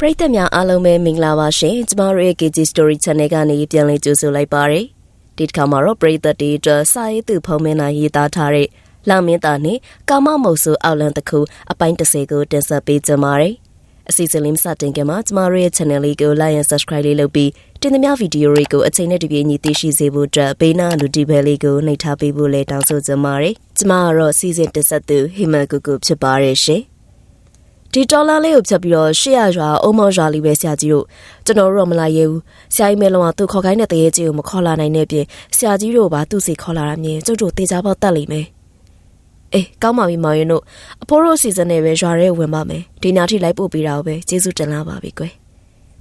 ပရိသတ်များအားလုံးပဲမင်္ဂလာပါရှင်ကျမတို့ရဲ့ KG Story Channel ကနေပြန်လည်ကြိုဆိုလိုက်ပါရစေဒီတစ်ခါမှာတော့ပရိသတ်တွေအတွက်စာရေးသူဖုံးမင်းနာရေးသားထားတဲ့လောင်မင်းသားနဲ့ကာမမုတ်ဆူအောက်လန်တစ်ခုအပိုင်း30ကိုတင်ဆက်ပေးကြပါရစေအစီအစဉ်လေးမစတင်ခင်မှာကျမတို့ရဲ့ channel လေးကို like and subscribe လေးလုပ်ပြီးတင်သမျှဗီဒီယိုတွေကိုအချိန်နဲ့တပြေးညီသိရှိစေဖို့အတွက်ဘေးနာလူတီဘဲလေးကိုနှိပ်ထားပေးဖို့လည်းတောင်းဆိုကြပါရစေကျမကတော့စီစဉ်တင်ဆက်သူဟိမန်ကူကူဖြစ်ပါရဲ့ရှင် ဒီဒေါ်လာလေးကိုဖြတ်ပြီးတော့800ရွာအုံမောရွာလေးပဲဆရာကြီးတို့ကျွန်တော်တို့တော့မလာရဲဘူးဆရာကြီးမဲလုံးကသူ့ခေါ်ခိုင်းတဲ့တရေကြီးကိုမခေါ်လာနိုင်တဲ့ပြင်ဆရာကြီးတို့ကသူ့စီခေါ်လာတာမြင်ကျုပ်တို့တေချာပေါက်တက်လိမ့်မယ်အေးကောင်းပါပြီမောင်ရင်တို့အဖိုးတို့စီစဉ်နေပဲရွာထဲဝင်ပါမယ်ဒီနာထိလိုက်ပို့ပေးတာကိုပဲကျေးဇူးတင်လာပါပြီကွယ်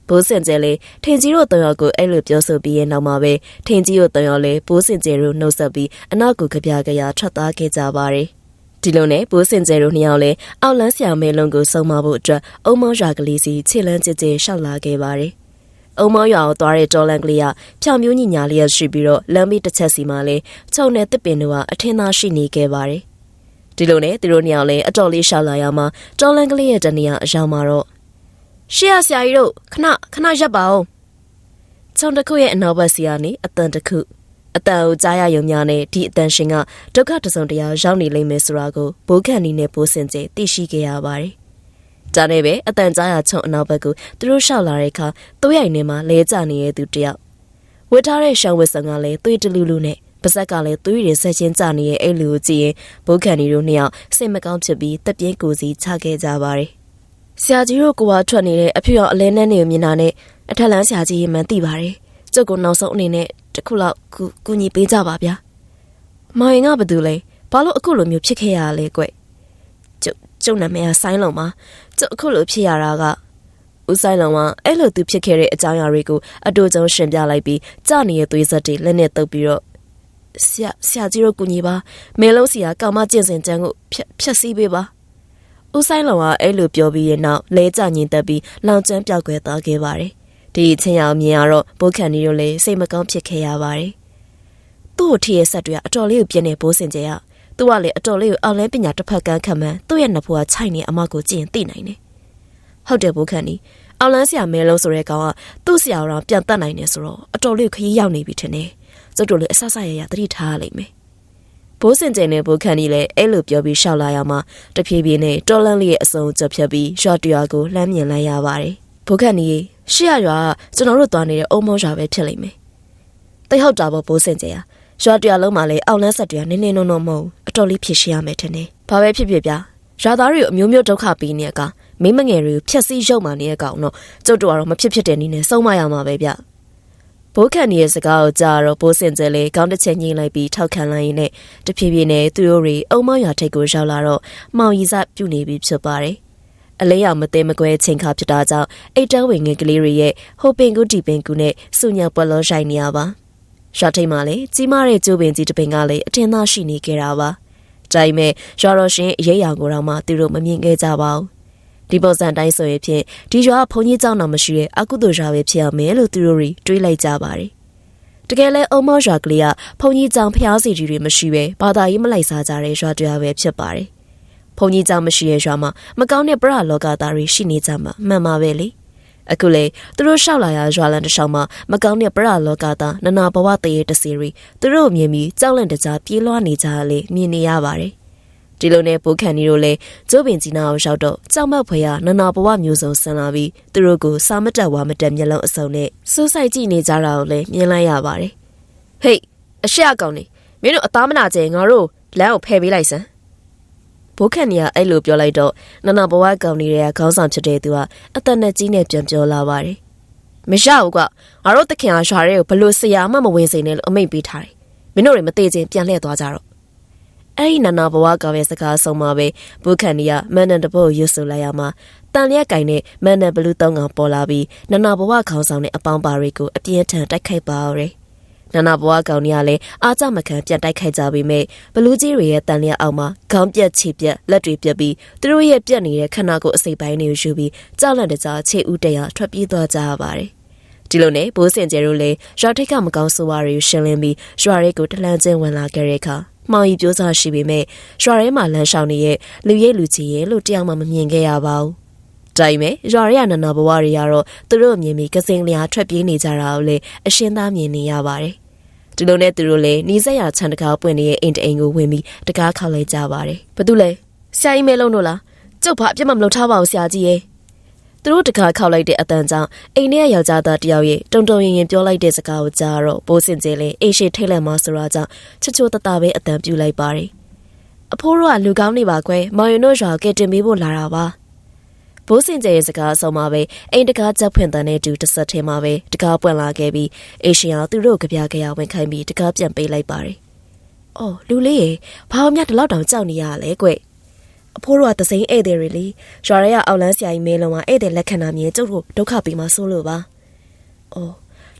ဘိုးစင်ကျဲလေးထင်ကြီးတို့တယောက်ကိုအဲ့လိုပြောဆိုပြီးရဲ့နောက်မှာပဲထင်ကြီးတို့တယောက်လေးဘိုးစင်ကျဲတို့နှုတ်ဆက်ပြီးအနောက်ကိုကြပြကြရထွက်သွားခဲ့ကြပါတယ် ဒီလိုနဲ့ဘိုးစင်ကျဲတို့နှစ်ယောက်လည်းအောက်လန်းဆရာမဲလုံးကိုစုံမဖို့အတွက်အုံမောရွာကလေးစီခြေလန်းကြစ်ကြစ်ရှောက်လာခဲ့ပါတယ်။အုံမောရွာကိုသွားတဲ့တော်လန်ကလေးကဖြောင်မျိုးညညာလေးရရှိပြီးတော့လမ်းမေးတစ်ချက်စီမှာလည်းချုံနဲ့တစ်ပင်တို့ကအထင်းသားရှိနေခဲ့ပါတယ်။ဒီလိုနဲ့သူတို့နှစ်ယောက်လည်းအတော်လေးရှောက်လာရမှာတော်လန်ကလေးရဲ့တနေရာအရောက်မှာတော့ရှေ့ရဆရာကြီးတို့ခဏခဏရပ်ပါဦး။ချုံတစ်ခုရဲ့အနောက်ဘက်စီကနေအတန်တစ်ခု အတန်ကိုကြားရယုံများနဲ့ဒီအတန်ရှင်ကဒုက္ခတစုံတရာရောက်နေလိမ့်မယ်ဆိုတာကိုဘိုးခန့်နီနဲ့ဘိုးစင်ကျသိရှိခဲ့ရပါတယ်။ဒါနဲ့ပဲအတန်ကြားရချုံအနောက်ဘက်ကိုသူတို့ရှောက်လာတဲ့အခါသွေးရိုင်ထဲမှာလဲကျနေတဲ့သူတယောက်ဝတ်ထားတဲ့ရှောင်းဝတ်ဆံကလည်းသွေးတလူလူနဲ့ပါဇက်ကလည်းသွေးရည်ဆက်ချင်းကျနေတဲ့အဲ့လူကိုကြည့်ရင်ဘိုးခန့်နီတို့နှစ်ယောက်စိတ်မကောင်းဖြစ်ပြီးတက်ပြင်းကိုစီချခဲ့ကြပါတယ်။ဆရာကြီးတို့ကိုကထွက်နေတဲ့အဖေရောအလဲနဲ့နေကိုမြင်တာနဲ့အထက်လန်းဆရာကြီးရေမှန်သိပါတယ်။ကျုပ်ကနောက်ဆုံးအနေနဲ့ တခုလောက်ကူကူညီပေးကြပါဗျာ။မောင်ရင်ကဘာတူလဲ။ဘာလို့အခုလိုမျိုးဖြစ်ခဲ့ရလဲကွ။ကျုပ်ကျုပ်နာမည်ကဆိုင်းလုံပါ။ကျုပ်အခုလိုဖြစ်ရတာကဦးဆိုင်လုံကအဲ့လိုသူဖြစ်ခဲ့တဲ့အကြောင်းအရာတွေကိုအတူတုံရှင်းပြလိုက်ပြီးကြာနေတဲ့သွေးဆက်တွေလက်နဲ့တုပ်ပြီးတော့ဆရာဆရာကြီးတို့ကူညီပါမဲလုံးစီကကောင်မကျင့်စဉ်တန်းကိုဖြတ်ဖြတ်စည်းပေးပါဦးဆိုင်လုံကအဲ့လိုပြောပြီးရဲ့နောက်လဲကြညင်တက်ပြီးလောင်ကျန်းပြောက်ွယ်သွားခဲ့ပါတယ် ဒီအချင်းရောင်မြင်ရတော့ဘိုးခန်နီတို့လည်းစိတ်မကောင်းဖြစ်ခဲ့ရပါတယ်သူ့ကိုထည့်ရဆက်တွေကအတော်လေးကိုပြင်းနေဘိုးစင်ကြရသူကလည်းအတော်လေးကိုအောက်လန်းပညာတစ်ဖက်ကန်းခံမှန်းသူ့ရဲ့နဖွာခြိုက်နေအမကိုကြည့်ရင်သိနိုင်တယ်ဟုတ်တယ်ဘိုးခန်နီအောက်လန်းဆရာမဲလုံးဆိုတဲ့ကောင်ကသူ့ဆရာတော်ပြန်တက်နိုင်နေဆိုတော့အတော်လေးခရီးရောက်နေပြီထင်တယ်ကျုပ်တို့လည်းအဆဆရရသတိထားရလိမ့်မယ်ဘိုးစင်ကျင်နဲ့ဘိုးခန်ကြီးလည်းအဲ့လိုပြောပြီးရှောက်လာရမှာတဖြည်းဖြည်းနဲ့တော်လန်းလေးရဲ့အစုံကြဖြတ်ပြီးရွှေတရွာကိုလှမ်းမြင်လိုက်ရပါတယ် ဘိုးခန်ကြီးရှေ့ရရွာကျွန်တော်တို့သွားနေတဲ့အုံမောရွာပဲဖြစ်လိမ့်မယ်တိတ်ဟုတ်တာပေါ့ဘိုးစင်ကျင်ရရွာတရွာလုံးမှာလည်းအောက်လန်းဆက်တွေကနင်းနေနုံနုံမဟုတ်အတော်လေးဖြစ်ရှိရမယ်ထင်တယ်ဘာပဲဖြစ်ဖြစ်ဗျာရွာသားတွေကိုအမျိုးမျိုးဒုက္ခပေးနေတဲ့အကောင်မိမငယ်တွေကိုဖျက်ဆီးရုပ်မာနေတဲ့အကောင်တော့ကျုပ်တို့ကတော့မဖြစ်ဖြစ်တဲ့နည်းနဲ့ဆုံးမရမှာပဲဗျဘိုးခန်ရဲ့စကားကိုကြားတော့ဘိုးစင်ကျဲလေးကောင်းတစ်ချက်ညှိလိုက်ပြီးထောက်ခံလိုက်ရင်နဲ့တဖြည်းဖြည်းနဲ့သူတို့တွေအုံမောင်ရွာထိပ်ကိုရောက်လာတော့မောင်ရီစပြုတ်နေပြီဖြစ်ပါတယ် အလေးရောင်မသိမကွဲချိန်ခါဖြစ်တာကြောင့်အိတ်တန်းဝင်ငယ်ကလေးတွေရဲ့ဟိုပင်ကူတီပင်ကူနဲ့စူညံပွက်လောရှိုင်နေရပါရွာထိပ်မှာလည်းကြီးမားတဲ့ကျိုးပင်ကြီးတစ်ပင်ကလည်းအထင်သာရှိနေကြတာပါဒါပေမဲ့ရွာတော်ရှင်အရေးရောင်ကိုတော့မှသူတို့မမြင်ခဲ့ကြပါဘူးဒီပုံစံတိုင်းဆိုရင်ဖြင့်ဒီရွာဘုံကြီးကျောင်းတော်မရှိတဲ့အကုသိုလ်ရွာပဲဖြစ်ရမယ်လို့သူတို့တွေတွေးလိုက်ကြပါတယ်တကယ်လဲအုံမောရွာကလေးကဘုံကြီးကျောင်းဖျားစီကြီးတွေမရှိပဲဘာသာရေးမလိုက်စားကြတဲ့ရွာတရားပဲဖြစ်ပါတယ် ဘုံကြီးကျောင်းမရှိတဲ့ရွာမှာမကောင်းတဲ့ပရလောကသားတွေရှိနေကြမှာမှန်ပါပဲလေအခုလေသူတို့ရှောက်လာရရွာလန်တစ်လျှောက်မှာမကောင်းတဲ့ပရလောကသားနနာဘဝတရေတစီရီသူတို့မြင်ပြီးကြောက်လန့်တကြားပြေးလွှားနေကြလေမြင်နေရပါတယ်ဒီလိုနဲ့ဘိုးခန်နီတို့လည်းကျိုးပင်ကြီးနာကိုရောက်တော့ကြောက်မက်ဖွယ်ရနနာဘဝမျိုးစုံဆန်လာပြီးသူတို့ကိုစာမတက်ဝါမတက်မျက်လုံးအစုံနဲ့စူးစိုက်ကြည့်နေကြတာကိုလည်းမြင်လိုက်ရပါတယ်ဟေးအရှက်အကောင်နေမင်းတို့အသားမနာကျဲငါတို့လမ်းကိုဖယ်ပေးလိုက်စမ်း ဘိုးခန်နီကအဲ့လိုပြောလိုက်တော့နနာဘဝကောင်နေတဲ့ခေါင်းဆောင်ဖြစ်တဲ့သူကအသက်နဲ့ကြီးနဲ့ပြန်ပြောလာပါတယ်မရဘူးကွာငါတို့တခင်အားရွာတွေကိုဘလို့ဆရာမှမဝင်စိန်နဲ့လို့အမိန့်ပေးထားတယ်မင်းတို့တွေမသေးချင်းပြန်လှည့်သွားကြတော့အဲ့ဒီနနာဘဝကပဲစကားဆုံးမှာပဲဘုခန်နီကမန်နန်တပုတ်ရွတ်ဆိုလိုက်ရမှာတန်လျက်ကင်နဲ့မန်နန်ဘလူးတောင်းကောင်ပေါ်လာပြီးနနာဘဝခေါင်းဆောင်တဲ့အပေါင်းပါတွေကိုအပြင်းထန်တိုက်ခိုက်ပါရယ် နနာဘဝကောင်ကြီးကလည်းအားကြမခံပြန်တိုက်ခိုက်ကြပေမဲ့ဘလူးကြီးတွေရဲ့တန်လျက်အောက်မှာခေါင်းပြက်ခြေပြက်လက်တွေပြက်ပြီးသူတို့ရဲ့ပြက်နေတဲ့ခန္ဓာကိုယ်အစိပ်ပိုင်းတွေကိုယူပြီးကြောက်လန့်တကြားခြေဦးတရထွက်ပြေးသွားကြရပါတယ်ဒီလိုနဲ့ဘိုးစင်ကျဲတို့လည်းရွာထိတ်ကမကောင်းဆိုးဝါးတွေကိုရှင်းလင်းပြီးရွာရဲကိုတလန့်ချင်းဝင်လာခဲ့တဲ့အခါမောင်ရီပြောစားရှိပေမဲ့ရွာထဲမှာလမ်းလျှောက်နေတဲ့လူရိပ်လူကြီးရဲ့လို့တယောက်မှမမြင်ခဲ့ရပါဘူး။ တတိုင်မဲ့ရွာရရနနာဘဝတွေကတော့သူတို့အမြင်ပြီးကစင်လျာထွက်ပြေးနေကြတာကိုလေအရှင်းသားမြင်နေရပါတယ်ဒီလိုနဲ့သူတို့လည်းနီးစက်ရခြံတကားပွင့်နေတဲ့အိမ်တအိမ်ကိုဝင်ပြီးတကားခောက်လိုက်ကြပါတယ်ဘာတူလဲဆရာကြီးမဲလုံးတို့လားကျုပ်ဘာအပြစ်မှမလုပ်ထားပါဘူးဆရာကြီးရဲ့သူတို့တကားခောက်လိုက်တဲ့အတန်ကြောင့်အိမ်ထဲကယောက်ျားသားတယောက်ရဲ့တုံတုံရင်ရင်ပြောလိုက်တဲ့စကားကိုကြားတော့ဘိုးစင်ကျဲလည်းအိမ်ရှိထိတ်လက်မှဆိုတာကြောင့်ချစ်ချိုတတပဲအတန်ပြူလိုက်ပါတယ်အဖိုးတို့ကလူကောင်းနေပါကွယ်မောင်ရင်တို့ရွာကဲတင်ပေးဖို့လာတာပါ ဘိုးစင်ကျဲရဲ့စကားအဆုံးမှာပဲအိမ်တကားချက်ဖွင့်တဲ့နဲ့တူတစ်ဆက်ထဲမှာပဲတကားပွင့်လာခဲ့ပြီးအေရှင်ကသူတို့ကြပြကြရဝင်ခိုင်းပြီးတကားပြန်ပေးလိုက်ပါတယ်။အော်လူလေးရေဘာမှမဒီလောက်တောင်ကြောက်နေရလဲကွ။အဖိုးတို့ကသစိမ်းဧည့်သည်တွေလေရွာရဲကအောက်လန်းဆရာကြီးမဲလုံးမှာဧည့်သည်လက်ခံတာမြင်ကျုပ်တို့ဒုက္ခပေးမှဆိုးလို့ပါ။အော်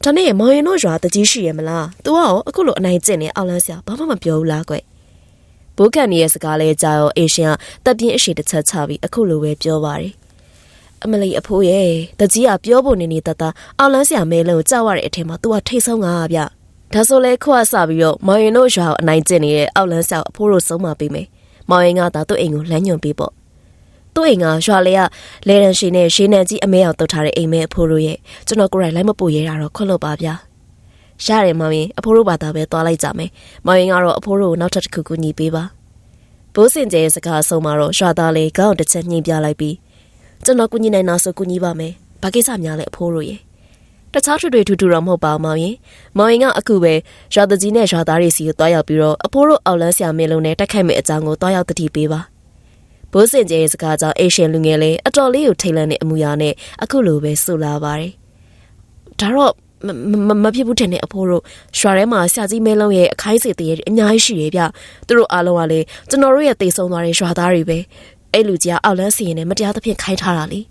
ဒါနဲ့မောင်ရင်တို့ရွာတကြီးရှိရမလား။ तू ကရောအခုလိုအနိုင်ကျင့်နေအောက်လန်းဆရာဘာမှမပြောဘူးလားကွ။ဘိုးကန်ရဲ့စကားလဲကြာရောအေရှင်ကတပ်ပြင်းအရှိတစ်ချက်ချပြီးအခုလိုပဲပြောပါတယ်။ အမလီအဖိုးရဲ့တကြီးကပြောဖို့နေနေတတအောက်လန်းဆရာမဲလုံးကိုကြောက်ရတဲ့အထက်မှာ तू ကထိတ်ဆုံးငါဗျဒါဆိုလဲခွတ်ဆပြီးတော့မောင်ရင်တို့ရွာကိုအနိုင်ကျင့်နေတဲ့အောက်လန်းဆရာအဖိုးတို့ဆုံးမပေးမယ်မောင်ရင်ကသာသူ့အိမ်ကိုလမ်းညွှန်ပေးပေါ့သူ့အိမ်ကရွာလေကလဲရန်ရှိနဲ့ရှင်းနေကြီးအမဲအောင်တုတ်ထားတဲ့အိမ်မဲအဖိုးတို့ရဲ့ကျွန်တော်ကိုယ်တိုင်လိုက်မပို့ရတာတော့ခွတ်လို့ပါဗျာရတယ်မောင်ရင်အဖိုးတို့ဘာသာပဲသွားလိုက်ကြမယ်မောင်ရင်ကတော့အဖိုးတို့ကိုနောက်ထပ်တစ်ခုကူညီပေးပါဘိုးစင်ကျဲရဲ့စကားဆုံးမှာတော့ရွာသားလေးခေါင်းတစ်ချက်ညှိပြလိုက်ပြီး ကျွန်တော်ကူညီနိုင်တာဆိုကူညီပါမယ်။ဘာကိစ္စများလဲအဖိုးတို့ရဲ့။တခြားထွေထွေထူထူတော့မဟုတ်ပါဘူးမောင်ရင်။မောင်ရင်ကအခုပဲရွာတကြီးနဲ့ရွာသားတွေစီကိုတွားရောက်ပြီးတော့အဖိုးတို့အောက်လန်းဆရာမင်းလုံးနဲ့တိုက်ခိုက်မဲ့အကြောင်းကိုတွားရောက်တတိပေးပါ။ဘိုးစင်ကျဲရဲ့စကားကြောင့်အေရှင်လူငယ်လေးအတော်လေးကိုထိတ်လန့်တဲ့အမူအရာနဲ့အခုလိုပဲဆူလာပါတယ်။ဒါတော့မမဖြစ်ဘူးထင်တဲ့အဖိုးတို့ရွာထဲမှာဆရာကြီးမဲလုံးရဲ့အခိုင်းစေတည်းအများကြီးရှိရဲ့ဗျသူတို့အားလုံးကလည်းကျွန်တော်တို့ရဲ့တိတ်ဆုံးသွားတဲ့ရွာသားတွေပဲ အဲ့လူကြီးကအောက်လန်းစီရင်နဲ့မတရားသဖြင့်ခိုင်းထားတာလေ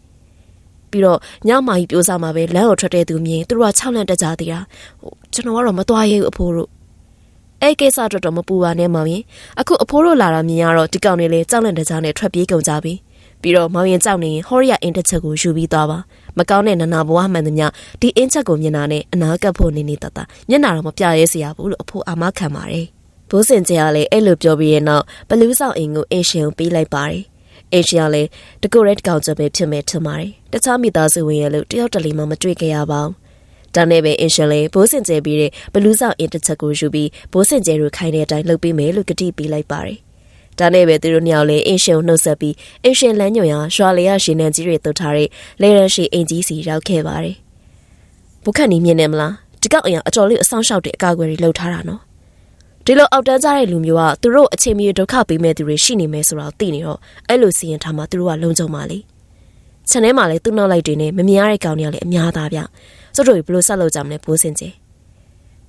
ပြီးတော့ညမာကြီးပြိုးစားမှာပဲလမ်းကိုထွက်တဲ့သူမြင်သူတို့က6လန့်တက်ကြသေးတာဟိုကျွန်တော်ကတော့မသွားရဲဘူးအဖိုးတို့အဲ့ကိစ္စတော့တော့မပူပါနဲ့မောင်ရင်အခုအဖိုးတို့လာတာမြင်ရတော့ဒီကောင်တွေလေကြောက်လန့်တကြားနဲ့ထွက်ပြေးကုန်ကြပြီပြီးတော့မောင်ရင်ကြောက်နေရင်ဟောရီယာအင်တစ်ချက်ကိုယူပြီးသွားပါမကောင်းတဲ့နနာဘဝမှန်သမျှဒီအင်ချက်ကိုမြင်တာနဲ့အနာကပ်ဖို့နေနေတတညနာတော့မပြရဲစရာဘူးလို့အဖိုးအာမခံပါတယ်ဘိုးစင်ကျကလည်းအဲ့လိုပြောပြီးရဲ့နောက်ဘလူးဆောင်အိမ်ကိုအင်ရှင်ကိုပေးလိုက်ပါတယ် အေရှီယာလည်းတကူရဲတကောင်ချက်ပဲဖြစ်မယ်ထင်ပါတယ်။တခြားမိသားစုဝင်ရဲ့လို့တယောက်တလီမှမတွေ့ခဲ့ရပါဘူး။ဒါနဲ့ပဲအင်ရှင်လေးဘိုးစင်ကျဲပြီးတဲ့ဘလူးဆောင်အင်တစ်ချက်ကိုယူပြီးဘိုးစင်ကျဲတို့ခိုင်းတဲ့အတိုင်းလုပ်ပေးမယ်လို့ကတိပေးလိုက်ပါတယ်။ဒါနဲ့ပဲသူတို့ညောင်လေးအင်ရှင်ကိုနှုတ်ဆက်ပြီးအင်ရှင်လမ်းညွန်ရာရွာလေရရှင်နံကြီးတွေတုတ်ထားတဲ့လေရန်ရှိအင်ကြီးစီရောက်ခဲ့ပါတယ်။ဘုခတ်နီမြင်နေမလားဒီကောက်အရာအတော်လေးအဆောင်ရှောက်တဲ့အကာအကွယ်တွေလှုပ်ထားတာနော် ဒီလိုအောက်တန်းကြတဲ့လူမျိုးကသူတို့အချိန်မီဒုက္ခပေးမဲ့သူတွေရှိနေမယ်ဆိုတော့သိနေတော့အဲ့လိုစီရင်ထားမှသူတို့ကလုံခြုံပါလေခြံထဲမှာလည်းသူ့နောက်လိုက်တွေနဲ့မမြင်ရတဲ့ကောင်တွေကလည်းအများသားဗျစွတ်တို့ဘလို့ဆက်လုပ်ကြမလဲဘိုးစင်ကျေ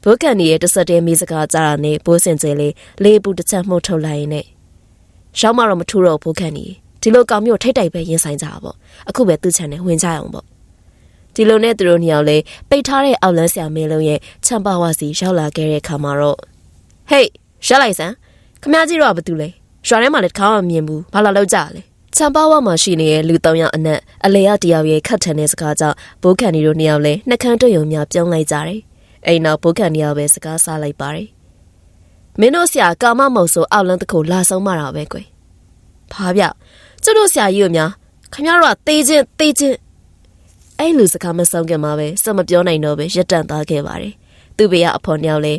ဘိုးကန်ကြီးရဲ့တဆက်တဲမိစကားကြတာနဲ့ဘိုးစင်ကျေလေးလေးပူတစ်ချက်မှုတ်ထုတ်လိုက်ရင်နဲ့ရှောင်းမတော့မထူတော့ဘိုးကန်ကြီးဒီလိုကောင်မျိုးထိတ်တိုက်ပဲရင်ဆိုင်ကြတာပေါ့အခုပဲသူ့ခြံနဲ့ဝင်ကြအောင်ပေါ့ဒီလိုနဲ့သူတို့ညောင်လေးပိတ်ထားတဲ့အောက်လန်းဆရာမင်းလုံးရဲ့ချမ်ပါဝါစီရောက်လာခဲ့တဲ့အခါမှာတော့ ဟေးရက်လိုက်စမ်းခမကြီးတော့ဘာတူလဲရွာထဲမှာလည်းတစ်ခါမှမမြင်ဘူးဘာလာလောက်ကြလဲချမ်ပါဝါမှာရှိနေတဲ့လူ၃ယောက်အနက်အလေရတယောက်ရဲ့ခတ်ထန်တဲ့စကားကြောင့်ဘိုးခန်ဒီတို့နှစ်ယောက်လည်းနှက်ခမ်းတွေ့ုံများပြုံးလိုက်ကြတယ်အိမ်နောက်ဘိုးခန်ဒီယောက်ပဲစကားစားလိုက်ပါတယ်မင်းတို့ဆရာကာမမုံဆိုအောက်လန်းတစ်ခုလာဆုံးမတာပဲကွယ်ဘာဗျကျွတ်တို့ဆရာကြီးတို့များခမတို့ကတေးချင်းတေးချင်းအဲ့လူစကားမဆုံးခင်မှာပဲစမပြောနိုင်တော့ပဲရက်တန့်သွားခဲ့ပါတယ် သူ့ဘေးကအဖော်ညောင်လဲ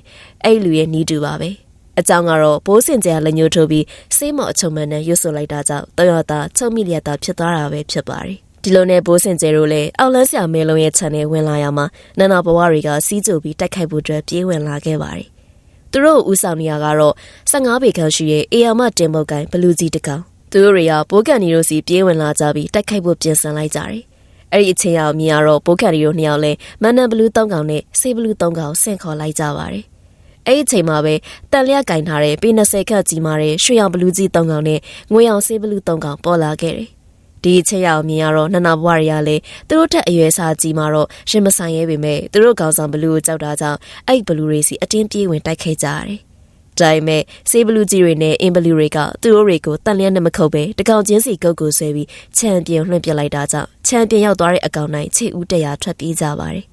အဲ့လူရဲ့နီးတူပါပဲအကြောင်းကတော့ဘိုးစင်ကျလက်ညှိုးထိုးပြီးစေးမော်အချုံမန်းနဲ့ရွတ်ဆိုလိုက်တာကြောင့်တရတာချုပ်မိလျက်တာဖြစ်သွားတာပဲဖြစ်ပါတယ်ဒီလိုနဲ့ဘိုးစင်ကျဲတို့လည်းအောက်လန်းဆရာမဲလုံးရဲ့ခြံထဲဝင်လာရမှာနန္နာဘဝတွေကစီးကြိုပြီးတိုက်ခိုက်ဖို့အတွက်ပြေးဝင်လာခဲ့ပါတယ်သူတို့ဦးဆောင်နေရကတော့15ပေခန့်ရှိရဲ့အေယာမတင်ပုတ်ကိုင်ဘလူးကြီးတကောင်သူတို့တွေကဘိုးကန်နီတို့စီပြေးဝင်လာကြပြီးတိုက်ခိုက်ဖို့ပြင်ဆင်လိုက်ကြတယ် အဲ့ဒီအချိန်အောင်မြင်ရတော့ဘိုးကန်ရီတို့နှစ်ယောက်လဲမန်နန်ဘလူး၃ကောင်နဲ့ဆေးဘလူး၃ကောင်ဆင့်ခေါ်လိုက်ကြပါတယ်။အဲ့ဒီအချိန်မှာပဲတန်လျက်ကင်ထားတဲ့ပေ20ခန့်ကြီးမာတဲ့ရွှေရောင်ဘလူးကြီး၃ကောင်နဲ့ငွေရောင်ဆေးဘလူး၃ကောင်ပေါ်လာခဲ့တယ်။ဒီအချိန်အောင်မြင်ရတော့နနဘွားတွေကလည်းသူတို့ထက်အရွယ်စားကြီးမာတော့ရှင်မဆိုင်ရဲပေမဲ့သူတို့ကောင်ဆောင်ဘလူးကိုကြောက်တာကြောင့်အဲ့ဘလူးတွေစီအတင်းပြေးဝင်တိုက်ခိုက်ကြရတယ် ဒါပေမဲ့စေးဘလူးကြီးတွေနဲ့အင်ဘလူးတွေကသူတို့တွေကိုတန်လျက်နဲ့မခုတ်ပဲတကောင်ချင်းစီကုတ်ကိုဆွဲပြီးချန်ပီယံလွှင့်ပစ်လိုက်တာကြောင့်ချန်ပီယံရောက်သွားတဲ့အကောင်တိုင်းခြေဦးတရာထွက်ပြေးကြပါတယ်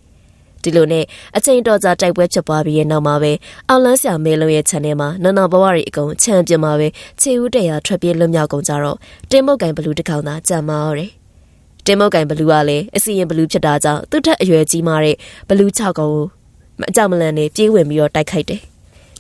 ဒီလိုနဲ့အချိန်တော်ကြာတိုက်ပွဲဖြစ်ပွားပြီးရဲ့နောက်မှာပဲအောက်လန်းဆရာမဲလုံးရဲ့ channel မှာနန္နာဘဝတွေအကုန်ချန်ပီယံမှာပဲခြေဦးတရာထွက်ပြေးလွတ်မြောက်ကုန်ကြတော့တင်းမုတ်ကန်ဘလူးတစ်ကောင်သာကြံမာရောတယ်တင်မောက်ကင်ဘလူးကလည်းအစီရင်ဘလူးဖြစ်တာကြောင့်သူ့ထက်အရွယ်ကြီးမားတဲ့ဘလူး6ကောင်ကိုမအကြောက်မလန့်နဲ့ပြေးဝင်ပြီးတော့တိုက်ခိုက်တယ်။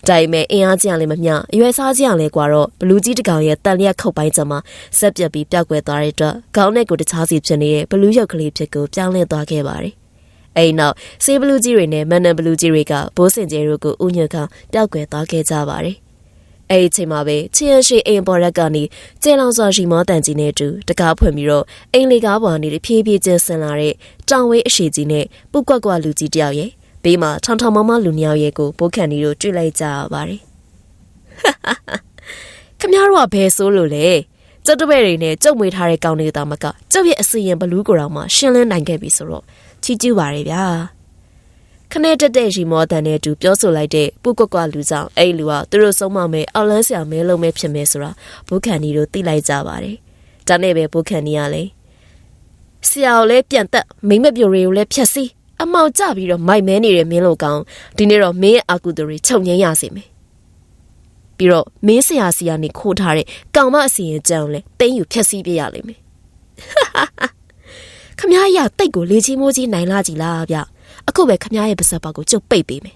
ဒါပေမဲ့အင်အားကြီးရလည်းမမျှအရွယ်စားကြီးရလည်းကွာတော့ဘလူးကြီးတကောင်ရဲ့တန်လျက်ခုတ်ပိုင်းကျမှဆက်ပြက်ပြီးပျောက်ကွယ်သွားတဲ့အတွက်ခေါင်းနဲ့ကိုတခြားစီဖြစ်နေတဲ့ဘလူးရုပ်ကလေးဖြစ်ကိုပြောင်းလဲသွားခဲ့ပါတယ်။အဲ့နောက်ဆေးဘလူးကြီးတွေနဲ့မန်နန်ဘလူးကြီးတွေကဘိုးစင်ကျဲတို့ကိုဥညွတ်ကပျောက်ကွယ်သွားခဲ့ကြပါတယ်။အဲ့ဒီချိန်မှာပဲချီယန်ရှိအိမ်ပေါ်ရက်ကနေကျဲလောင်စွာရီမောတန်ကြီးနဲ့အတူတကားဖွင့်ပြီးတော့အိမ်လေးကားပေါ်ကနေဖြည်းဖြည်းချင်းဆင်းလာတဲ့တောင်ဝေးအရှိကြီးနဲ့ပုတ်ကွက်ကွက်လူကြီးတယောက်ရဲ့ ဘေးမှာထောင်ထောင်မမလူနှစ်ယောက်ရဲ့ကိုပိုးခန့်နေတို့တွေ့လိုက်ကြရပါတယ်။ခမများတို့ကဘယ်ဆိုးလို့လဲကျုပ်တပည့်တွေနဲ့ကျုပ်မွေးထားတဲ့ကောင်းနေတာမကကျုပ်ရဲ့အစီရင်ဘလူးကိုတောင်မှရှင်းလင်းနိုင်ခဲ့ပြီဆိုတော့ချီးကျူးပါရဗျာ။ခနဲ့တက်တဲ့ရီမောတန်နဲ့အတူပြောဆိုလိုက်တဲ့ပုတ်ကွက်ကွက်လူကြောင့်အဲ့လူကသူတို့ဆုံးမမဲ့အောက်လန်းဆရာမဲလုံးမဲဖြစ်မယ်ဆိုတာဘုခန့်နီတို့သိလိုက်ကြပါတယ်။ဒါနဲ့ပဲဘုခန့်နီကလည်းဆရာကိုလည်းပြန်တက်မိမပြိုတွေကိုလည်းဖြက်စီး အမောင်ကြပြီးတော့မိုက်မဲနေတဲ့မင်းလိုကောင်ဒီနေ့တော့မင်းရဲ့အာကုသူတွေချုပ်ငင်းရစေမယ်ပြီးတော့မင်းဆရာစီကနေခိုးထားတဲ့ကောင်မအစီရင်ကြောင်လဲတင်းယူဖြက်စီးပြရလိမ့်မယ်ခမ ्या ရတိတ်ကိုလေချင်းမိုးကြီးနိုင်လာကြည်လားဗျအခုပဲခမ ्या ရဲ့ပါစပ်ပေါက်ကိုကျုပ်ပိတ်ပေးမယ်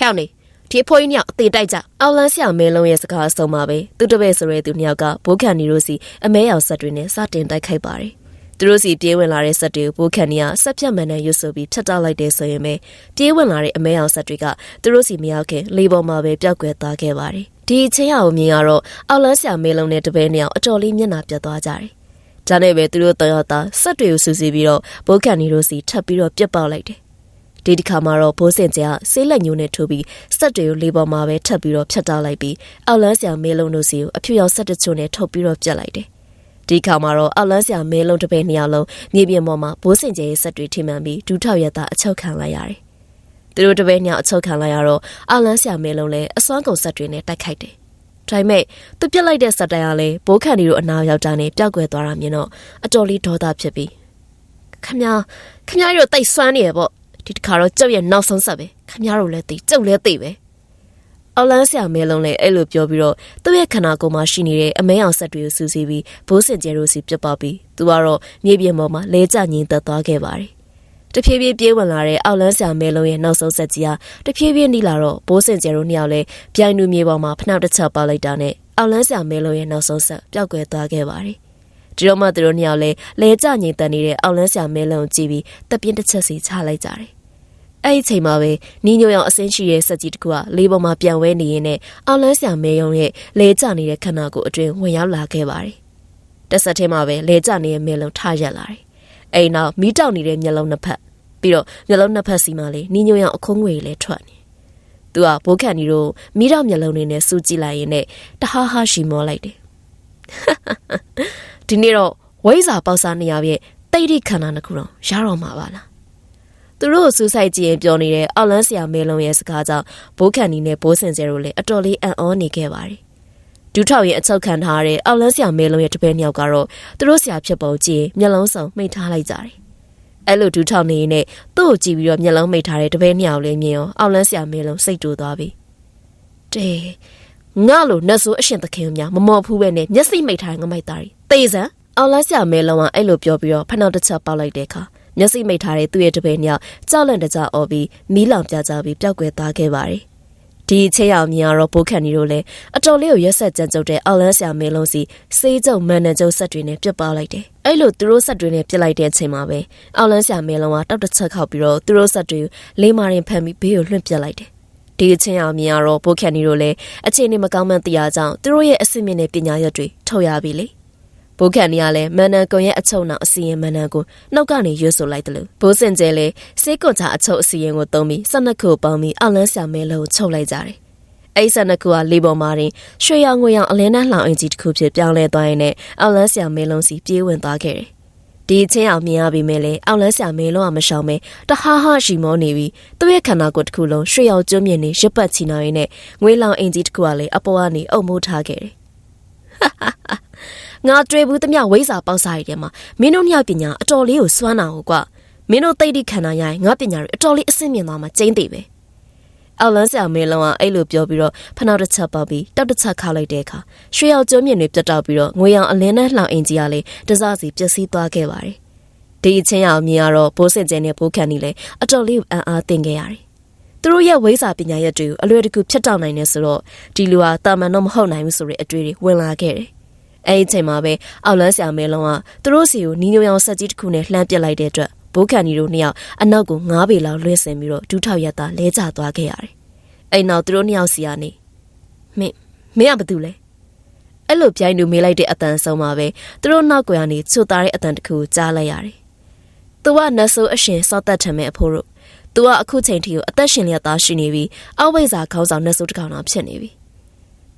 ဟဲ့နေဒီဖိုးကြီးညောင်အသေးတိုက်ကြအောက်လန်းဆရာမဲလုံးရဲ့စကားအဆုံးမှာပဲသူတပည့်ဆိုရဲသူနှစ်ယောက်ကဘိုးခန်နီတို့စီအမဲရောင်ဆက်တွေနဲ့စတင်တိုက်ခိုက်ပါတယ် သူတို့စီပြေးဝင်လာတဲ့ဆက်တွေကိုဘိုးခန်နီကဆက်ဖြတ်မှန်နဲ့ရွတ်ဆိုပြီးဖြတ်တောက်လိုက်တယ်ဆိုရင်ပဲပြေးဝင်လာတဲ့အမဲအောင်ဆက်တွေကသူတို့စီမရောက်ခင်လေပေါ်မှာပဲပျောက်ကွယ်သွားခဲ့ပါတယ်ဒီအချင်းရအောင်မြင်ရတော့အောက်လန်းဆရာမေလုံးနဲ့တပည့်နှစ်ယောက်အတော်လေးမျက်နှာပြတ်သွားကြတယ်။ဒါနဲ့ပဲသူတို့တယောက်သားဆက်တွေကိုစူးစီးပြီးတော့ဘိုးခန်နီတို့စီထပ်ပြီးတော့ပြတ်ပေါက်လိုက်တယ်။ဒီတစ်ခါမှာတော့ဘိုးစင်ကျကဆေးလက်ညိုးနဲ့ထိုးပြီးဆက်တွေကိုလေပေါ်မှာပဲထပ်ပြီးတော့ဖြတ်တောက်လိုက်ပြီးအောက်လန်းဆရာမေလုံးတို့စီကိုအဖြူရောင်ဆက်တချို့နဲ့ထုတ်ပြီးတော့ပြတ်လိုက်တယ်။ ဒီခါမှာတော့အောက်လန်းဆရာမဲလုံးတစ်ပည့်နှစ်ယောက်လုံးမြေပြင်ပေါ်မှာဘိုးစင်ကျရဲ့ဆက်တွေထိမှန်ပြီးဒူးထောက်ရတာအချုပ်ခံလိုက်ရတယ်။သူတို့တစ်ပည့်နှစ်ယောက်အချုပ်ခံလိုက်ရတော့အောက်လန်းဆရာမဲလုံးလည်းအစွမ်းကုန်ဆက်တွေနဲ့တိုက်ခိုက်တယ်။ဒါပေမဲ့သူပြစ်လိုက်တဲ့ဆက်တိုင်ကလည်းဘိုးခန့်ဒီတို့အနာရောက်တာနဲ့ပျောက်ကွယ်သွားတာမြင်တော့အတော်လေးဒေါသဖြစ်ပြီးခမများခမများတို့တိတ်ဆွမ်းနေရပေါ့ဒီတခါတော့ကျုပ်ရဲ့နောက်ဆုံးဆက်ပဲခမများတို့လည်းသိကျုပ်လည်းသိပဲ အော်လန်းဆရာမဲလုံးလည်းအဲ့လိုပြောပြီးတော့သူ့ရဲ့ခန္ဓာကိုယ်မှာရှိနေတဲ့အမဲအောင်ဆက်တွေကိုစူးစီးပြီးဘိုးစင်ကျဲတို့စီပြတ်ပေါက်ပြီးသူကတော့မြေပြင်ပေါ်မှာလဲကျငင်းသက်သွားခဲ့ပါတယ်တဖြည်းဖြည်းပြေးဝင်လာတဲ့အောက်လန်းဆရာမဲလုံးရဲ့နောက်ဆုံးဆက်ကြီးဟာတဖြည်းဖြည်းနီးလာတော့ဘိုးစင်ကျဲတို့နှစ်ယောက်လည်းပြိုင်တူမြေပေါ်မှာဖနှောက်တစ်ချက်ပါလိုက်တာနဲ့အောက်လန်းဆရာမဲလုံးရဲ့နောက်ဆုံးဆက်ပျောက်ကွယ်သွားခဲ့ပါတယ်ဒီတော့မှသူတို့နှစ်ယောက်လည်းလဲကျငင်းတန်နေတဲ့အောက်လန်းဆရာမဲလုံးကြည့်ပြီးတပြင်းတစ်ချက်စီချလိုက်ကြတယ် အဲ့ဒီချိန်မှာပဲနီးညိုရောင်အစင်းရှိရဲ့စက်ကြီးတစ်ခုကလေးပေါ်မှာပြန်ဝဲနေရင်းနဲ့အောက်လန်းဆရာမဲယုံရဲ့လဲကျနေတဲ့ခန္ဓာကိုယ်အတွင်းဝင်ရောက်လာခဲ့ပါတယ်။တစ်ဆက်တည်းမှာပဲလဲကျနေတဲ့မဲလုံးထရက်လာတယ်။အဲ့နောက်မီးတောက်နေတဲ့မျက်လုံးနှစ်ဖက်ပြီးတော့မျက်လုံးနှစ်ဖက်စီမှာလေနီးညိုရောင်အခုံးငွေလည်းထွက်နေ။သူကဘိုးခန့်ကြီးတို့မီးတောက်မျက်လုံးလေးနဲ့စူးကြည့်လိုက်ရင်းနဲ့တဟားဟားရှိမောလိုက်တယ်။ဒီနေ့တော့ဝိဇ္ဇာပေါက်စားနေရရဲ့တိတ်တိခန္ဓာတစ်ခုတော့ရတော့မှာပါလား သူတို့စူးစိုက်ကြည့်ရင်ပြောနေတဲ့အော်လန်းဆရာမဲလုံးရဲ့စကားကြောင့်ဘိုးခန်နီနဲ့ဘိုးစင်ကျဲတို့လည်းအတော်လေးအံ့ဩနေခဲ့ပါတယ်။ဒူးထောက်ရဲ့အချုပ်ခံထားတဲ့အော်လန်းဆရာမဲလုံးရဲ့တပည့်နှစ်ယောက်ကတော့သူတို့ဆရာဖြစ်ပုံကြည့်မျက်လုံးစုံမှိတ်ထားလိုက်ကြတယ်။အဲ့လိုဒူးထောက်နေရင်နဲ့သူ့ကိုကြည့်ပြီးတော့မျက်လုံးမိတ်ထားတဲ့တပည့်နှစ်ယောက်လေးမြင်အောင်အော်လန်းဆရာမဲလုံးစိတ်တူသွားပြီ။တဲငါလိုနှက်ဆိုးအရှင်သခင်များမမော်ဖူးပဲနဲ့မျက်စိမိတ်ထားငမိုက်သားရီသေစံအော်လန်းဆရာမဲလုံးကအဲ့လိုပြောပြီးတော့ဖနှောက်တစ်ချက်ပေါက်လိုက်တဲ့အခါ မျက်စိမိတ်ထားတဲ့သူ့ရဲ့တပည့်ညောင်ကြောက်လန့်တကြအော်ပြီးမီးလောင်ပြကြပြီးပျောက်ကွယ်သွားခဲ့ပါတယ်။ဒီချေရောက်မြင်ရတော့ဘိုးခန်နီတို့လည်းအတော်လေးကိုရက်ဆက်ကြမ်းကြုတ်တဲ့အော်လန်းဆရာမဲလုံးစီစေးကြုံမန်နကြုတ်ဆက်တွေနဲ့ပြစ်ပါလိုက်တယ်။အဲ့လိုသူတို့ဆက်တွေနဲ့ပြစ်လိုက်တဲ့အချိန်မှာပဲအော်လန်းဆရာမဲလုံးကတောက်တစ်ချက်ခောက်ပြီးတော့သူတို့ဆက်တွေလေးမာရင်ဖမ်းပြီးဘေးကိုလွှင့်ပြစ်လိုက်တယ်။ဒီအချင်းအောင်မြင်ရတော့ဘိုးခန်နီတို့လည်းအချင်းနေမကောင်းမှန်းသိရကြောင်းသူတို့ရဲ့အစစ်မြင့်တဲ့ပညာရက်တွေထုတ်ရပြီလေ။ ဘိုးခန့်နေရလဲမန်နန်ကွန်ရဲ့အချုံနောက်အစီရင်မန်နန်ကိုနှုတ်ကနေရွတ်ဆိုလိုက်တယ်လို့ဘိုးစင်ကျဲလဲစေးကွန်ချအချုံအစီရင်ကိုသုံးပြီးဆက်နှစ်ခုပေါင်းပြီးအောက်လန်းဆရာမဲလုံးချုပ်လိုက်ကြတယ်။အဲ့ဆက်နှစ်ခုကလေပေါ်မှာတင်ရွှေရောင်ငွေရောင်အလင်းနှလောင်အင်ကြီးတစ်ခုဖြစ်ပြောင်းလဲသွားရင်လည်းအောက်လန်းဆရာမဲလုံးစီပြေးဝင်သွားခဲ့တယ်။ဒီချင်းအောင်မြင်ရပြီမဲ့လေအောက်လန်းဆရာမဲလုံးကမရှောင်မဲတဟားဟားရှိမောနေပြီးသူ့ရဲ့ခန္ဓာကိုယ်တစ်ခုလုံးရွှေရောင်ကျွမြင့်နေရပတ်ချီနိုင်နဲ့ငွေလောင်အင်ကြီးတစ်ခုကလည်းအပေါ်ကနေအုပ်မိုးထားခဲ့တယ်။ ငါတွေ့ဘူးသမျှဝိဇာပေါက်စားရတဲ့မှာမင်းတို့ညပညာအတော်လေးကိုစွမ်းနာဟုတ်ကွာမင်းတို့သိတိခန္ဓာရိုင်းငါပညာတွေအတော်လေးအဆင့်မြင့်သွားမှကျင်းသေးပဲအော်လန်းဆရာမေလုံးကအဲ့လိုပြောပြီးတော့ဖနောက်တစ်ချက်ပေါက်ပြီးတောက်တစ်ချက်ခောက်လိုက်တဲ့အခါရွှေရောင်ကျုံးမြင့်တွေပြတ်တောက်ပြီးတော့ငွေရောင်အလင်းနဲ့လှောင်အင်ကြီးကလည်းတစားစီပျက်စီးသွားခဲ့ပါတယ်ဒီအချင်းအောင်မြင်ရတော့ဘိုးစင်ကျဲနဲ့ဘိုးခန့်နေလေအတော်လေးအံ့အားသင်ခဲ့ရတယ်သူတို့ရဲ့ဝိဇာပညာရက်တွေကိုအလွယ်တကူဖြတ်တောက်နိုင်နေဆိုတော့ဒီလူဟာတာမန်တော့မဟုတ်နိုင်ဘူးဆိုတဲ့အတွေ့တွေဝင်လာခဲ့တယ် အဲ့ဒီချိန်မှာပဲအောက်လန်းဆရာမဲလုံးကသူတို့စီကိုနီးညိုရောင်ဆက်ကြီးတစ်ခုနဲ့လှမ်းပစ်လိုက်တဲ့အတွက်ဘိုးခန့်နီတို့နှစ်ယောက်အနောက်ကိုငားပေလောက်လွှဲဆင်ပြီးတော့ဒူးထောက်ရက်သားလဲကျသွားခဲ့ရတယ်အဲ့နောက်သူတို့နှစ်ယောက်စီကနေမင်းမင်းကဘာတူလဲအဲ့လိုပြိုင်တူမေးလိုက်တဲ့အတန်ဆုံးမှာပဲသူတို့နောက်ကွယ်ကနေချွတ်သားတဲ့အတန်တစ်ခုကြားလိုက်ရတယ်။သူကနတ်ဆိုးအရှင်စောက်သက်ထမဲ့အဖိုးတို့သူကအခုချိန်ထိကိုအသက်ရှင်လျက်သားရှိနေပြီးအောက်ဝိဇ္ဇာခေါင်းဆောင်နတ်ဆိုးတစ်ကောင်တော့ဖြစ်နေပြီ။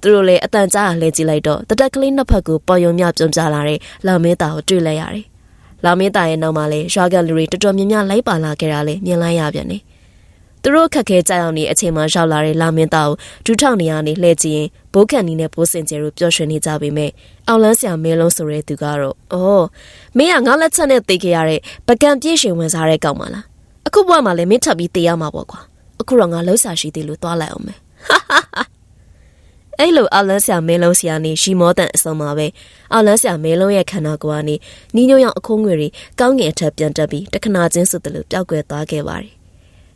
သူတို့လည်းအတန်ကြားရလဲကြည့်လိုက်တော့တတက်ကလေးနှစ်ဖက်ကိုပေါ်ယုံမြပြုံးပြလာတဲ့လောင်မင်းသားကိုတွေ့လိုက်ရတယ်။လောင်မင်းသားရဲ့နောက်မှာလည်းရွာကလူတွေတော်တော်များများလိုက်ပါလာခဲ့တာလည်းမြင်လိုက်ရပြန်တယ်။သူတို့ခက်ခဲကြအောင်နေအချိန်မှရောက်လာတဲ့လာမင်းသားကိုဒူးထောင်နေရနေလှည့်ကြည့်ရင်ဘိုးခန်နီနဲ့ဘိုးစင်ကျဲတို့ပျော်ရွှင်နေကြပေမဲ့အောင်လန်းဆရာမဲလုံးဆိုတဲ့သူကတော့အော်မင်းကငါလက်ချက်နဲ့တေးခဲ့ရတဲ့ပကံပြည့်ရှင်ဝင်စားတဲ့ကောင်မလားအခုဘဝမှာလည်းမင်းထပ်ပြီးတေးရမှာပေါ့ကွာအခုတော့ငါလှုပ်ရှားရှိသေးလို့သွားလိုက်အောင်မယ် အဲ့လိုအောင်လန်းဆရာမဲလုံးဆရာနေရှီမောတန်အစုံမှာပဲအောင်လန်းဆရာမဲလုံးရဲ့ခန္ဓာကိုယ်ကနေနီးညိုရောင်အခုံးငွေတွေကောင်းငင်အထက်ပြန်တက်ပြီးတခဏချင်းစွတ်တယ်လို့ပျောက်ကွယ်သွားခဲ့ပါတယ်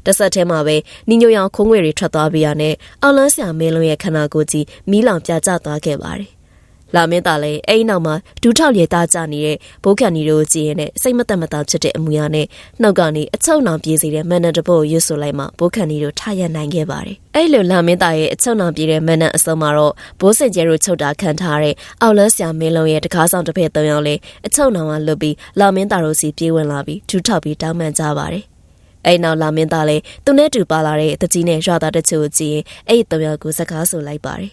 တဆက်ထဲမှာပဲနီညိုရောင်ခုံးငွေတွေထွက်သွားပြီးရတဲ့အောင်လန်းဆရာမင်းလုံးရဲ့ခန္ဓာကိုယ်ကြီးမီးလောင်ပြကျသွားခဲ့ပါတယ်။ လာမင်းသားလည်းအဲ့ဒီနောက်မှာဒူးထောက်ရည်သားကြနေတဲ့ဘိုးခန်နီတို့ကြည့်ရင်စိတ်မသက်မသာဖြစ်တဲ့အမူအရာနဲ့နှုတ်ကနေအချုံနောင်ပြေးစေတဲ့မန်နတပုတ်ရွတ်ဆိုလိုက်မှဘိုးခန်နီတို့ထရနိုင်ခဲ့ပါတယ်။အဲ့လိုလာမင်းသားရဲ့အချုံနောင်ပြေးတဲ့မန်နအစုံမှာတော့ဘိုးစင်ကျဲတို့ချုပ်တာခံထားတဲ့အောက်လန်းဆရာမင်းလုံးရဲ့တကားဆောင်တစ်ဖက်သုံးယောက်လည်းအချုံနောင်ကလွတ်ပြီးလာမင်းသားတို့စီပြေးဝင်လာပြီးဒူးထောက်ပြီးတောင်းပန်ကြပါတယ်အဲ့နောက်လာမင်းသားလည်းသူနဲ့တူပါလာတဲ့တကြီးနဲ့ရွာသားတချို့ကြည့်ရင်အဲ့ဒီတောင်ယောက်ကိုစကားဆိုလိုက်ပါတယ်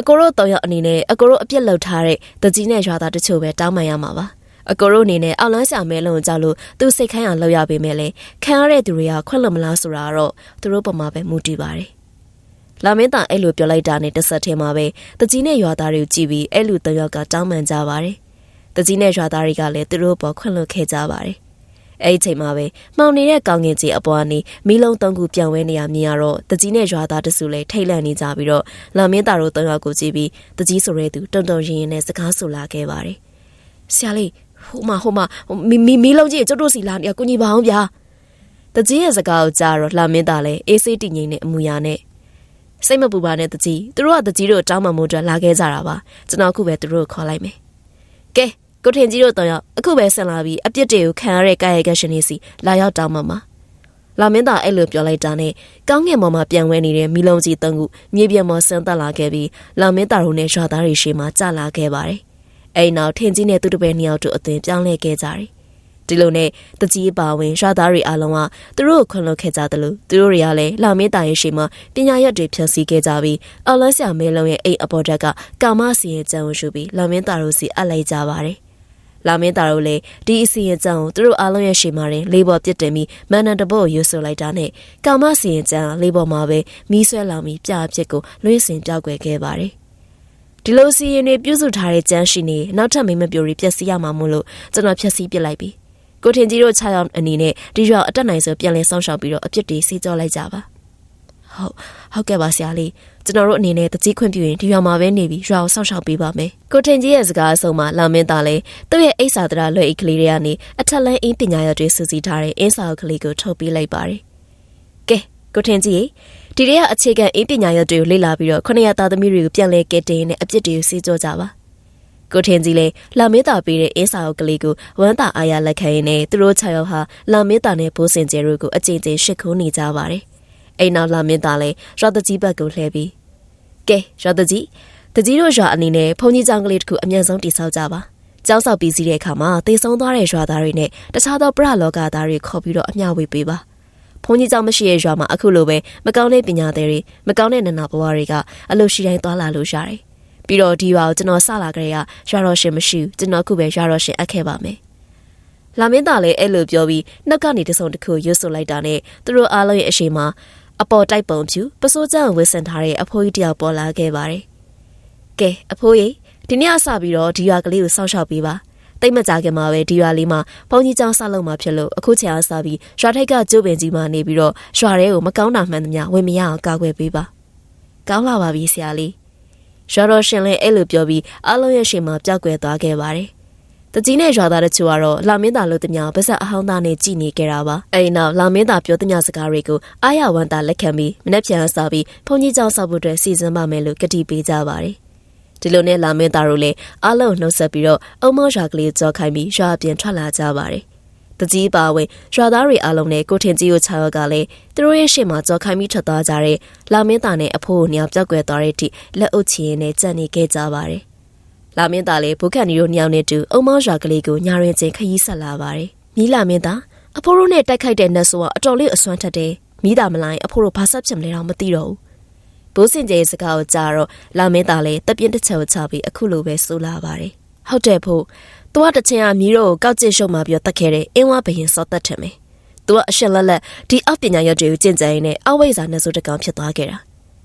အကိုတို့တောင်ယောက်အနေနဲ့အကိုတို့အပြစ်လောက်ထားတဲ့တကြီးနဲ့ရွာသားတချို့ပဲတောင်းပန်ရမှာပါအကိုတို့အနေနဲ့အောက်လန်းရှာမဲလုံးကြောက်လို့သူစိတ်ခိုင်းအောင်လုပ်ရပေမဲ့လေခံရတဲ့သူတွေကခွက်လို့မလားဆိုတာတော့သူတို့ပုံမှာပဲမူတည်ပါတယ်လာမင်းသားအဲ့လိုပြောလိုက်တာနဲ့တဆက်ထဲမှာပဲတကြီးနဲ့ရွာသားတွေကိုကြည့်ပြီးအဲ့လူတောင်ယောက်ကတောင်းပန်ကြပါတယ်တကြီးနဲ့ရွာသားတွေကလည်းသူတို့ပေါ်ခွင့်လွှတ်ခဲ့ကြပါတယ် အဲ့ဒီချိန်မှာပဲမှောင်နေတဲ့ကောင်းကင်ကြီးအပေါ်ကနေမီးလုံးသုံးခုပြောင်းဝဲနေရမြင်ရတော့တကြီးနဲ့ရွာသားတစုလည်းထိတ်လန့်နေကြပြီးတော့လာမင်းသားတို့သုံးယောက်ကိုကြည့်ပြီးတကြီးဆိုတဲ့သူတုံတုံရင်ရင်နဲ့စကားဆိုလာခဲ့ပါတယ်။ဆရာလေးဟိုမဟိုမမီမီမီးလုံးကြီးကျုပ်တို့စီလာနေကိုကြီးပါအောင်ဗျာ။တကြီးရဲ့စကားကိုကြားတော့လာမင်းသားလည်းအေးစိတ်တည်ငြိမ်တဲ့အမူအရာနဲ့စိတ်မပူပါနဲ့တကြီးသူတို့ကတကြီးတို့တောင်းပန်မှုအတွက်လာခဲ့ကြတာပါကျွန်တော်အခုပဲသူတို့ကိုခေါ်လိုက်မယ်။ကဲ ကိုထင်ကြီးတို့တော့ရောက်အခုပဲဆင်လာပြီးအပြစ်တွေကိုခံရတဲ့ကာယကရှင်နေစီလာရောက်တောင်းမှမှာလာမင်းသားအဲ့လိုပြောလိုက်တာနဲ့ကောင်းငင်ပေါ်မှာပြန်ဝဲနေတဲ့မီလုံးကြီးသုံးခုမြေပြင်ပေါ်ဆင်းသက်လာခဲ့ပြီးလာမင်းသားတို့နဲ့ရွာသားတွေရှေ့မှာကြာလာခဲ့ပါတယ်အဲ့နောက်ထင်ကြီးနဲ့သူတပည့်နှစ်ယောက်တို့အသွင်ပြောင်းလဲခဲ့ကြတယ်ဒီလိုနဲ့တကြီးပါဝင်ရွာသားတွေအားလုံးကသူတို့ကိုခွန်လွတ်ခဲ့ကြတယ်လို့သူတို့တွေကလည်းလာမင်းတာရဲ့ရှိမှပညာရက်တွေဖြန့်စည်းခဲ့ကြပြီးအော်လန်ဆရာမဲလုံးရဲ့အိမ်အပေါ်တက်ကကာမစီရဲ့ကြံဝရှုပြီးလာမင်းတာတို့စီအပ်လိုက်ကြပါတယ် လာမင်းသားတို့လည်းဒီအစီရင်ကျန်ကိုသူတို့အားလုံးရဲ့ရှေ့မှာတင်လေးပေါ်ပြစ်တင်ပြီးမန်နန်တပုတ်ရွဆိုလိုက်တာနဲ့ကာမစီရင်ကျန်လေးပေါ်မှာပဲမီးဆွဲလောင်ပြီးပြအဖြစ်ကိုလွှင့်စင်ပြောက်ွယ်ခဲ့ပါတယ်ဒီလိုစီရင်တွေပြုစုထားတဲ့ကျန်းရှိနေနောက်ထပ်မိမပြိုတွေပြက်စီးရမှာမို့လို့ကျွန်တော်ဖြက်စီးပစ်လိုက်ပြီကိုထင်ကြီးတို့6ယောက်အနေနဲ့ဒီရွာအတက်နိုင်ဆိုပြန်လည်ဆောင်းရှောက်ပြီးတော့အပြစ်တွေစီးကြောလိုက်ကြပါ ဟုတ်ဟုတ်ကဲ့ပါဆရာလေးကျွန်တော်တို့အနေနဲ့တကြီးခွင့်ပြုရင်ဒီရွာမှာပဲနေပြီးရွာကိုစောင့်ရှောက်ပေးပါမယ်ကိုထင်ကြီးရဲ့စကားအဆုံးမှာလာမင်းသားလည်းသူ့ရဲ့အိဆာဒရာလွယ်အိတ်ကလေးတွေကနေအထက်လန်းအင်းပညာရတွေစူးစီးထားတဲ့အင်းစာအုပ်ကလေးကိုထုတ်ပေးလိုက်ပါတယ်ကဲကိုထင်ကြီးဒီတွေကအခြေခံအင်းပညာရတွေကိုလေ့လာပြီးတော့ခொနရသားသမီးတွေကိုပြန်လဲကဲတင်နဲ့အပြစ်တွေကိုစီးကြောကြပါကိုထင်ကြီးလည်းလာမင်းသားပေးတဲ့အင်းစာအုပ်ကလေးကိုဝမ်းသာအားရလက်ခံရင်းနဲ့သူတို့၆ယောက်ဟာလာမင်းသားနဲ့ဘိုးစင်ကျဲတို့ကိုအကြိမ်ကြိမ်ရှစ်ခိုးနေကြပါတယ် အိမ်နောက်လာမင်းသားလည်းရတကြီးဘက်ကိုလှည့်ပြီးကဲရွာတကြီးတကြီးတို့ရွာအနေနဲ့ဘုံကြီးကျောင်းကလေးတစ်ခုအမြန်ဆုံးတည်ဆောက်ကြပါကျောင်းဆောက်ပြီးစီးတဲ့အခါမှာတေဆုံးသွားတဲ့ရွာသားတွေနဲ့တခြားသောပရလောကသားတွေခေါ်ပြီးတော့အမျှဝေပေးပါဘုံကြီးကျောင်းမရှိတဲ့ရွာမှာအခုလိုပဲမကောင်းတဲ့ပညာသည်တွေမကောင်းတဲ့နန္နာဘဝတွေကအလိုရှိတိုင်းသွားလာလို့ရတယ်ပြီးတော့ဒီရွာကိုကျွန်တော်စလာကြတဲ့ကရွာတော်ရှင်မရှိဘူးကျွန်တော်အခုပဲရွာတော်ရှင်အပ်ခဲ့ပါမယ်လာမင်းသားလည်းအဲ့လိုပြောပြီးနှုတ်ကနေတဆုံတစ်ခုရွတ်ဆိုလိုက်တာနဲ့သူတို့အားလုံးရဲ့အရှိန်မှာ အပေါ်တိုက်ပုံဖြူပစိုးကြောင်ဝစ်ဆင်ထားတဲ့အဖိုးကြီးတယောက်ပေါ်လာခဲ့ပါတယ်။ကဲအဖိုးကြီးဒီနေ့အစပြီးတော့ဒီရွာကလေးကိုစောင့်ရှောက်ပေးပါ။တိတ်မကြခင်မှာပဲဒီရွာလေးမှာဘုန်းကြီးကျောင်းဆောက်လုပ်မှာဖြစ်လို့အခုချိန်အားစပြီးရွာထိပ်ကကျိုးပင်ကြီးမှာနေပြီးတော့ရွာထဲကိုမကောင်းတာမှန်သမျှဝင်မရအောင်ကာကွယ်ပေးပါ။ကောင်းလာပါပြီဆရာလေး။ရွာတော်ရှင်လည်းအဲ့လိုပြောပြီးအလုံးရဲ့ရှင်မှာပြောက်ကွယ်သွားခဲ့ပါတယ်။ တကြီးနဲ့ရွာသားတို့ချို့ကတော့လာမင်းသားလို့တမျှပါဇက်အဟောင်းသားနဲ့ကြည်နေကြတာပါအဲဒီနောက်လာမင်းသားပြောတမျှစကားတွေကိုအာရဝန်တာလက်ခံပြီးမနေ့ပြန်စားပြီးဘုန်းကြီးကျောင်းဆောက်ဖို့အတွက်စီစဉ်ပါမယ်လို့ကတိပေးကြပါတယ်ဒီလိုနဲ့လာမင်းသားတို့လည်းအားလုံးနှုတ်ဆက်ပြီးတော့အုံမောရွာကလေးကြောခိုင်းပြီးရွာပြင်ထွက်လာကြပါတယ်တကြီးပါဝင်ရွာသားတွေအားလုံးနဲ့ကိုထင်ကြီးကိုခြာရောက်ကလည်းသူတို့ရဲ့ရှေ့မှာကြောခိုင်းပြီးထွက်သွားကြတဲ့လာမင်းသားနဲ့အဖိုးကိုညောင်ပြောက်ကွယ်သွားတဲ့အထိလက်အုပ်ချရင်နဲ့ကြံ့နေခဲ့ကြပါတယ် လာမင်းသားလည်းဘုခန့်နီတို့ညောင်နဲ့တူအုံမောရွာကလေးကိုညာရင်ချင်းခရီးဆက်လာပါတယ်မိလာမင်းသားအဖိုးတို့နဲ့တိုက်ခိုက်တဲ့နတ်ဆိုကအတော်လေးအစွမ်းထက်တယ်မိသားမလိုက်အဖိုးတို့ဘာဆက်ဖြစ်မလဲတော့မသိတော့ဘူးဘိုးစင်ကျေစကားကိုကြားတော့လာမင်းသားလည်းတပြင်းတစ်ချက်ကိုချပြီးအခုလိုပဲဆိုလာပါတယ်ဟုတ်တယ်ဖို့သူကတချင်ကမီးတို့ကိုကောက်ကျစ်ရှုံမှပြောတတ်ခဲ့တယ်အင်းဝဘရင်စောတတ်တယ်မယ်သူကအရှင်လက်လက်ဒီအပညာရွတ်တွေကိုကျင့်ကြံရင်းနဲ့အဝိဇ္ဇာနဲ့ဆိုတကောင်ဖြစ်သွားခဲ့တာ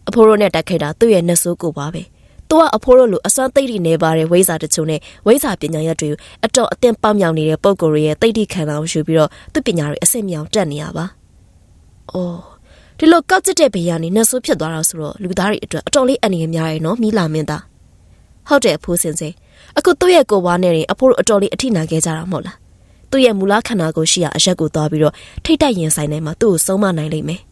အဖိုးတို့နဲ့တိုက်ခိုက်တာသူ့ရဲ့နှဆိုးကိုပါပဲ သူကအဖိုးတို့လိုအစွမ်းသိတိနေပါတဲ့ဝိဇ္ဇာတချို့နဲ့ဝိဇ္ဇာပညာရွတ်တွေကိုအတော်အသင်ပေါမြောင်နေတဲ့ပုံကိုယ်ရဲ့သိတိခံတာကိုယူပြီးတော့သူ့ပညာတွေအစစ်မြောင်တက်နေရပါ။အော်ဒီလိုကောက်ကျစ်တဲ့ဘေးကနေနှဆိုးဖြစ်သွားတာဆိုတော့လူသားတွေအတွက်အတော်လေးအနေနဲ့များရယ်နော်မိလာမင်းသား။ဟုတ်တယ်အဖိုးစင်စင်အခုသူ့ရဲ့ကိုယ်ဝါနဲ့ရင်အဖိုးတို့အတော်လေးအထိနာခဲ့ကြတာမဟုတ်လား။သူ့ရဲ့မူလခန္ဓာကိုယ်ရှိရာအရက်ကိုသွားပြီးတော့ထိတ်တိုက်ရင်ဆိုင်နိုင်မှာသူ့ကိုဆုံးမနိုင်လိမ့်မယ်။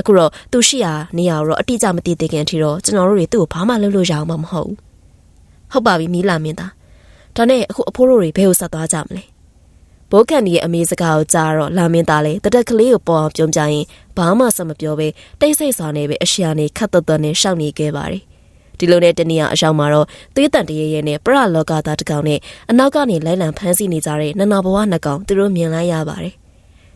အခုတော့သူရှိရာနေရာတော့အတိအကျမသိသေးခင်အထိတော့ကျွန်တော်တို့တွေသူ့ကိုဘာမှလုပ်လို့ရအောင်မမဟုတ်ဘူး။ဟုတ်ပါပြီမိလာမင်းသား။ဒါနဲ့အခုအဖိုးတို့တွေဘယ်ကိုဆက်သွားကြမလဲ။ဘိုးကန်ဒီရဲ့အမေစကားကိုကြားတော့လာမင်းသားလေတတက်ကလေးကိုပေါ်အောင်ပြုံးကြရင်ဘာမှဆက်မပြောဘဲတိတ်ဆိတ်စွာနဲ့ပဲအရှိယာနေခတ်သက်သက်နဲ့ရှောက်နေခဲ့ပါတယ်။ဒီလိုနဲ့တနည်းအားအရှောင်းမှာတော့သွေးတန်တရေရဲနဲ့ပရလောကသားတစ်ကောင်နဲ့အနောက်ကနေလိုက်လံဖမ်းဆီးနေကြတဲ့နနာဘဝနှစ်ကောင်သူတို့မြင်လိုက်ရပါတယ်။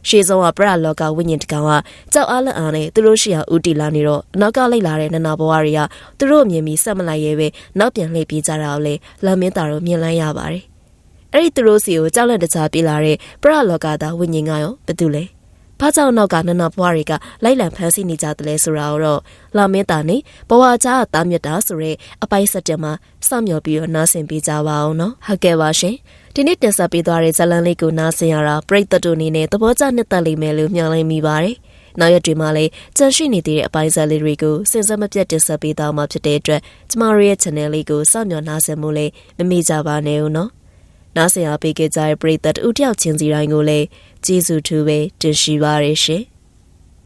ရှေးဆုံးကပရလောကဝိညာဉ်တစ်ကောင်ကကြောက်အားလက်အားနဲ့သူတို့ရှိရာဦးတီလာနေတော့အနောက်ကလိုက်လာတဲ့နနာဘဝတွေကသူတို့မြင်ပြီးဆက်မလိုက်ရဲပဲနောက်ပြန်လှည့်ပြေးကြတာကိုလေလမ်းမင်းသားတို့မြင်လိုက်ရပါတယ်။အဲ့ဒီသူတို့စီကိုကြောက်လက်တကြားပြေးလာတဲ့ပရလောကသားဝိညာဉ်ကရောဘာတူလဲ။ဘာကြောင့်နောက်ကနနဘွားတွေကလိုက်လံဖမ်းဆီးနေကြတယ်လဲဆိုတာကိုတော့လာမင်းတာနေဘဝချာတာမြတ်တာဆိုရဲအပိုက်ဆက်တက်မှာစောင့်မျှော်ပြီးတော့နားဆင်ပေးကြပါအောင်နော်ဟုတ်ကဲ့ပါရှင် ဒီနေ့တင်ဆက်ပေးသွားတဲ့ဇာတ်လမ်းလေးကိုနားဆင်ရတာပရိသတ်တို့အနေနဲ့သဘောကျနှစ်သက်လိမ့်မယ်လို့မျှော်လင့်မိပါတယ်နောက်ရက်တွေမှာလည်းကြန့်ရှိနေသေးတဲ့အပိုင်းစားလေးတွေကိုစင်စက်မပြတ်တင်ဆက်ပေးသွားမှာဖြစ်တဲ့အတွက်ကျမတို့ရဲ့ channel လေးကိုစောင့်မျှော်နားဆင်မှုလေးမမေ့ကြပါနဲ့ဦးနော်နားဆင်အားပေးကြတဲ့ပရိသတ်ဦးတယောက်ချင်းစီတိုင်းကိုလည်းကျေးဇူးထူးပဲတင်ရှိပါရရှင်